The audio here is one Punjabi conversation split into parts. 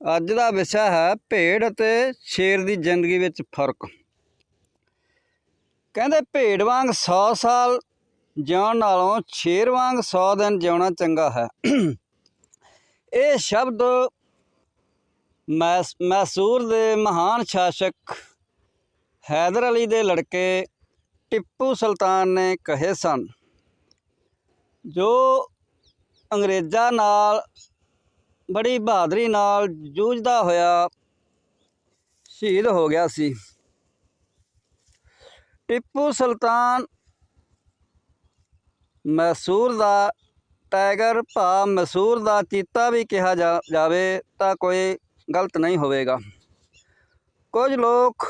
ਅੱਜ ਦਾ ਵਿਸ਼ਾ ਹੈ ਭੇਡ ਅਤੇ ਸ਼ੇਰ ਦੀ ਜ਼ਿੰਦਗੀ ਵਿੱਚ ਫ਼ਰਕ। ਕਹਿੰਦੇ ਭੇਡ ਵਾਂਗ 100 ਸਾਲ ਜਿਉਣ ਨਾਲੋਂ ਸ਼ੇਰ ਵਾਂਗ 100 ਦਿਨ ਜਿਉਣਾ ਚੰਗਾ ਹੈ। ਇਹ ਸ਼ਬਦ ਮੈਸ- ਮੈਸੂਰ ਦੇ ਮਹਾਨ ਸ਼ਾਸਕ ਹੈਦਰ ਅਲੀ ਦੇ ਲੜਕੇ ਟਿੱਪੂ ਸੁਲਤਾਨ ਨੇ ਕਹੇ ਸਨ, ਜੋ ਅੰਗਰੇਜ਼ਾਂ ਨਾਲ ਬੜੀ ਬਹਾਦਰੀ ਨਾਲ ਜੂਝਦਾ ਹੋਇਆ ਸ਼ਹੀਦ ਹੋ ਗਿਆ ਸੀ। ਟਿੱਪੂ ਸੁਲਤਾਨ ਮੈਸੂਰ ਦਾ, ਟਾਈਗਰ ਭਾ ਮੈਸੂਰ ਦਾ ਚੀਤਾ ਵੀ ਕਿਹਾ ਜਾ- ਜਾਵੇ ਤਾਂ ਕੋਈ ਗਲਤ ਨਹੀਂ ਹੋਵੇਗਾ। ਕੁਝ ਲੋਕ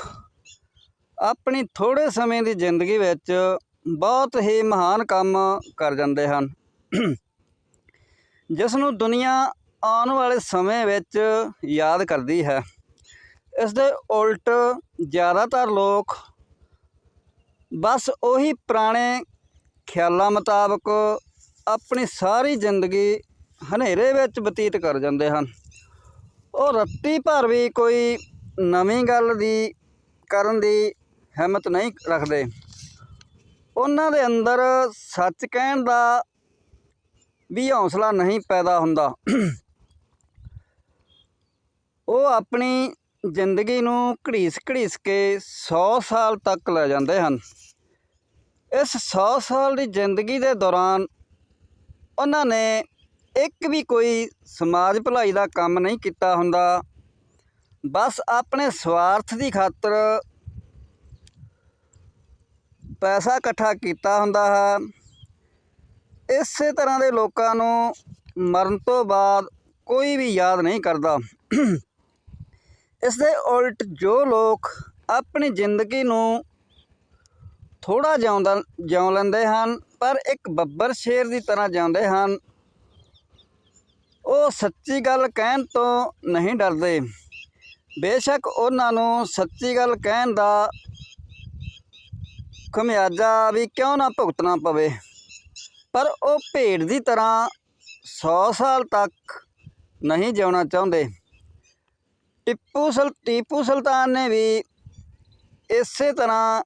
ਆਪਣੀ ਥੋੜੇ ਸਮੇਂ ਦੀ ਜ਼ਿੰਦਗੀ ਵਿੱਚ ਬਹੁਤ ਹੀ ਮਹਾਨ ਕੰਮ ਕਰ ਜਾਂਦੇ ਹਨ। ਜਿਸ ਨੂੰ ਦੁਨੀਆ ਆਉਣ ਵਾਲੇ ਸਮੇਂ ਵਿੱਚ ਯਾਦ ਕਰਦੀ ਹੈ। ਇਸ ਦੇ ਉਲਟ ਜ਼ਿਆਦਾਤਰ ਲੋਕ ਬਸ ਉਹੀ ਪੁਰਾਣੇ ਖਿਆਲਾਂ ਮੁਤਾਬਕ ਆਪਣੀ ਸਾਰੀ ਜ਼ਿੰਦਗੀ ਹਨੇਰੇ ਵਿੱਚ ਬਤੀਤ ਕਰ ਜਾਂਦੇ ਹਨ। ਉਹ ਰੱਤੀ ਭਰ ਵੀ ਕੋਈ ਨਵੀਂ ਗੱਲ ਦੀ, ਕਰਨ ਦੀ ਹਿੰਮਤ ਨਹੀਂ ਰੱਖਦੇ। ਉਹਨਾਂ ਦੇ ਅੰਦਰ ਸੱਚ ਕਹਿਣ ਦਾ ਵੀ ਹੌਸਲਾ ਨਹੀਂ ਪੈਦਾ ਹੁੰਦਾ। ਉਹ ਆਪਣੀ ਜ਼ਿੰਦਗੀ ਨੂੰ ਘੜੀਸ ਘੜੀਸ ਕੇ 100 ਸਾਲ ਤੱਕ ਲੈ ਜਾਂਦੇ ਹਨ। ਇਸ 100 ਸਾਲ ਦੀ ਜ਼ਿੰਦਗੀ ਦੇ ਦੌਰਾਨ ਉਹਨਾਂ ਨੇ ਇੱਕ ਵੀ ਕੋਈ ਸਮਾਜ ਭਲਾਈ ਦਾ ਕੰਮ ਨਹੀਂ ਕੀਤਾ ਹੁੰਦਾ। ਬਸ ਆਪਣੇ ਸਵਾਰਥ ਦੀ ਖਾਤਰ ਪੈਸਾ ਇਕੱਠਾ ਕੀਤਾ ਹੁੰਦਾ ਹੈ। ਇਸੇ ਤਰ੍ਹਾਂ ਦੇ ਲੋਕਾਂ ਨੂੰ ਮਰਨ ਤੋਂ ਬਾਅਦ ਕੋਈ ਵੀ ਯਾਦ ਨਹੀਂ ਕਰਦਾ। ਇਸ ਦੇ ਉਲਟ ਜੋ ਲੋਕ ਆਪਣੀ ਜ਼ਿੰਦਗੀ ਨੂੰ ਥੋੜਾ ਜਿਉਂਦਾ, ਜਿਉਂ ਲੈਂਦੇ ਹਨ, ਪਰ ਇੱਕ ਬੱਬਰ ਸ਼ੇਰ ਦੀ ਤਰ੍ਹਾਂ ਜਿਉਂਦੇ ਹਨ, ਉਹ ਸੱਚੀ ਗੱਲ ਕਹਿਣ ਤੋਂ ਨਹੀਂ ਡਰਦੇ। ਬੇਸ਼ੱਕ ਉਹਨਾਂ ਨੂੰ ਸੱਚੀ ਗੱਲ ਕਹਿਣ ਦਾ ਖਮਿਆਜਾ ਵੀ ਕਿਉਂ ਨਾ ਭੁਗਤਣਾ ਪਵੇ? ਪਰ ਉਹ ਭੇਡ ਦੀ ਤਰ੍ਹਾਂ 100 ਸਾਲ ਤੱਕ ਨਹੀਂ ਜਿਉਣਾ ਚਾਹੁੰਦੇ। ਟਿੱਪੂ ਸੁਲ, ਟੀਪੂ ਸੁਲਤਾਨ ਨੇ ਵੀ ਇਸੇ ਤਰ੍ਹਾਂ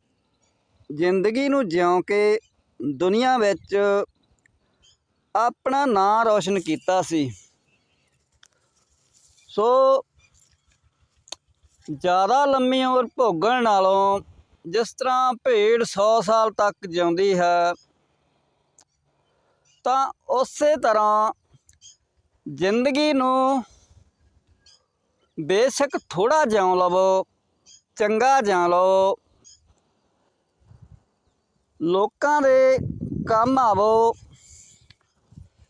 ਜ਼ਿੰਦਗੀ ਨੂੰ ਜਿਉਂ ਕੇ ਦੁਨੀਆ ਵਿੱਚ ਆਪਣਾ ਨਾਂ ਰੌਸ਼ਨ ਕੀਤਾ ਸੀ। ਸੋ ਜ਼ਿਆਦਾ ਲੰਮੀ ਉਮਰ ਭੋਗਣ ਨਾਲੋਂ ਜਿਸ ਤਰ੍ਹਾਂ ਭੇਡ 100 ਸਾਲ ਤੱਕ ਜਿਉਂਦੀ ਹੈ, ਤਾਂ ਉਸੇ ਤਰ੍ਹਾਂ ਜ਼ਿੰਦਗੀ ਨੂੰ ਬੇਸ਼ੱਕ ਥੋੜਾ ਜਿਉਂ ਲਵੋ, ਚੰਗਾ ਜਿਉਂ ਲਓ ਲੋਕਾਂ ਦੇ ਕੰਮ ਆਵੋ,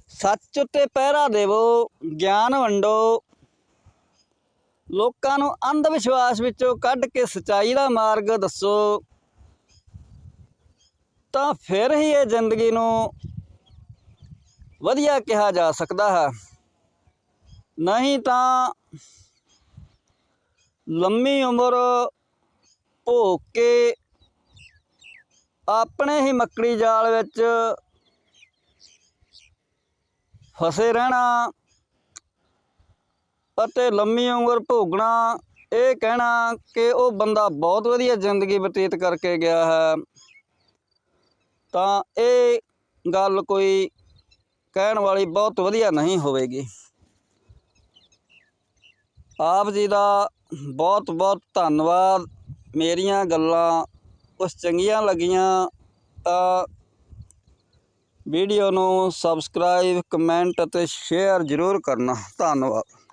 ਸੱਚ ਉੱਤੇ ਪਹਿਰਾ ਦੇਵੋ, ਗਿਆਨ ਵੰਡੋ। ਲੋਕਾਂ ਨੂੰ ਅੰਧ ਵਿਸ਼ਵਾਸ ਵਿੱਚੋਂ ਕੱਢ ਕੇ ਸਚਾਈ ਦਾ ਮਾਰਗ ਦੱਸੋ। ਤਾਂ ਫਿਰ ਹੀ ਇਹ ਜ਼ਿੰਦਗੀ ਨੂੰ ਵਧੀਆ ਕਿਹਾ ਜਾ ਸਕਦਾ ਹੈ। ਨਹੀਂ ਤਾਂ ਲੰਮੀ ਉਮਰ ਭੋਗ ਕੇ ਆਪਣੇ ਹੀ ਮੱਕੜੀ ਜਾਲ ਵਿੱਚ ਫਸੇ ਰਹਿਣਾ ਅਤੇ ਲੰਮੀ ਉਮਰ ਭੋਗਣਾ, ਇਹ ਕਹਿਣਾ ਕਿ ਉਹ ਬੰਦਾ ਬਹੁਤ ਵਧੀਆ ਜ਼ਿੰਦਗੀ ਬਤੀਤ ਕਰਕੇ ਗਿਆ ਹੈ। ਤਾਂ ਇਹ ਗੱਲ ਕੋਈ ਕਹਿਣ ਵਾਲੀ ਬਹੁਤ ਵਧੀਆ ਨਹੀਂ ਹੋਵੇਗੀ। ਆਪ ਜੀ ਦਾ ਬਹੁਤ ਬਹੁਤ ਧੰਨਵਾਦ। ਮੇਰੀਆਂ ਗੱਲਾਂ ਕੁਛ ਚੰਗੀਆਂ ਲੱਗੀਆਂ ਤਾਂ ਵੀਡੀਓ ਨੂੰ ਸਬਸਕ੍ਰਾਈਬ, ਕਮੈਂਟ ਅਤੇ ਸ਼ੇਅਰ ਜ਼ਰੂਰ ਕਰਨਾ। ਧੰਨਵਾਦ।